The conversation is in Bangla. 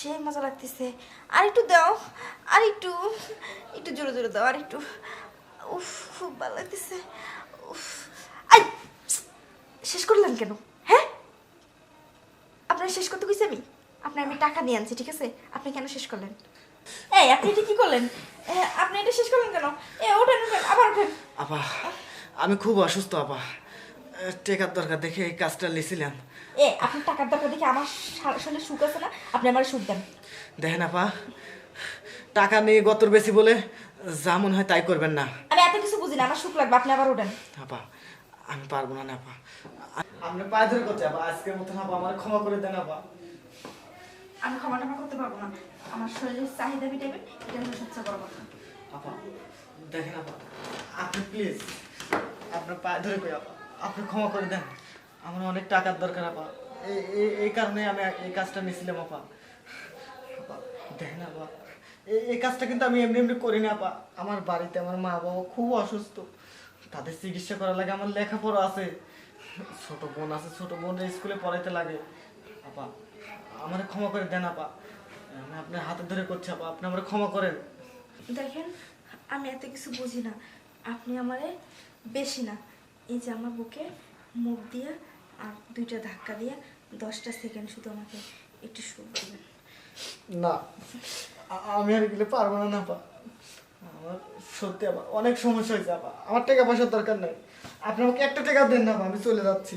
সেই মজা লাগতেছে। আর একটু দাও আর একটু একটু জোরে জোরে দাও আর একটু উফ, খুব ভালো লাগতেছে। উফ, আই, শেষ করলেন কেন? হ্যাঁ? আপনার শেষ করতে কইছি আমি? আপনার আমি টাকা দিয়ে আনছি, ঠিক আছে? আপনি কেন শেষ করলেন? এই, আপনি এটা কি করলেন? আপনি এটা শেষ করলেন কেন? এ, ওঠেন ওঠেন, আবার ওঠেন। আপা, আমি খুব অসুস্থ, আপা। টেকার দরকার দেখে এই কাজটা লিছিলাম। এ আপনি টাকার দরকার দেখে আমার শরীরে সুখ আছে না? আপনি আমার সুখ দেন। দেখেন আপা টাকা নিয়ে গতর বেশি বলে যা মনে হয় তাই করবেন না। আমি এত কিছু বুঝি না আমার সুখ লাগবে আপনি আবার ওঠেন আপা আমি পারব না না আপা। আপনি পায়ে ধরে করতে আপা আজকের মতন আপা আমার ক্ষমা করে দেন আপা। আমি ক্ষমা টমা করতে পারব না। আমার শরীরের চাহিদা মিটাবে এটা হলো সবচেয়ে বড় কথা। আপা দেখেন আপা আপনি প্লিজ আপনার পায়ে ধরে কই আপা। আপনি ক্ষমা করে দেন। আমার অনেক টাকার দরকার, আপা। এই কারণে আমি এই কাজটা নিয়েছিলাম আপা। দেখেন, আপা। এই এই কাজটা কিন্তু আমি এমনি এমনি করি না আপা। আমার বাড়িতে আমার মা বাবা খুব অসুস্থ। তাদের চিকিৎসা করা লাগে আমার লেখাপড়া আছে। ছোট বোন আছে, ছোট বোন স্কুলে পড়াইতে লাগে। আপা, আমার ক্ষমা করে দেন, আপা। আমি আপনার হাতে ধরে করছি, আপা। আপনি আমার ক্ষমা করেন। দেখেন, আমি এত কিছু বুঝি না। আপনি আমারে বেশি না। এই জামা বুকে মুখ দিয়ে আর দুইটা ধাক্কা দিয়ে দশটা সেকেন্ড শুধু আমাকে একটু সুখ দেবেন। না আমি আর গেলে পারব না না পা। আমার সত্যি আবার অনেক সমস্যা হয়েছে আপা আমার টাকা পয়সার দরকার নাই। আপনি আমাকে একটা টাকা দেন না আমি চলে যাচ্ছি।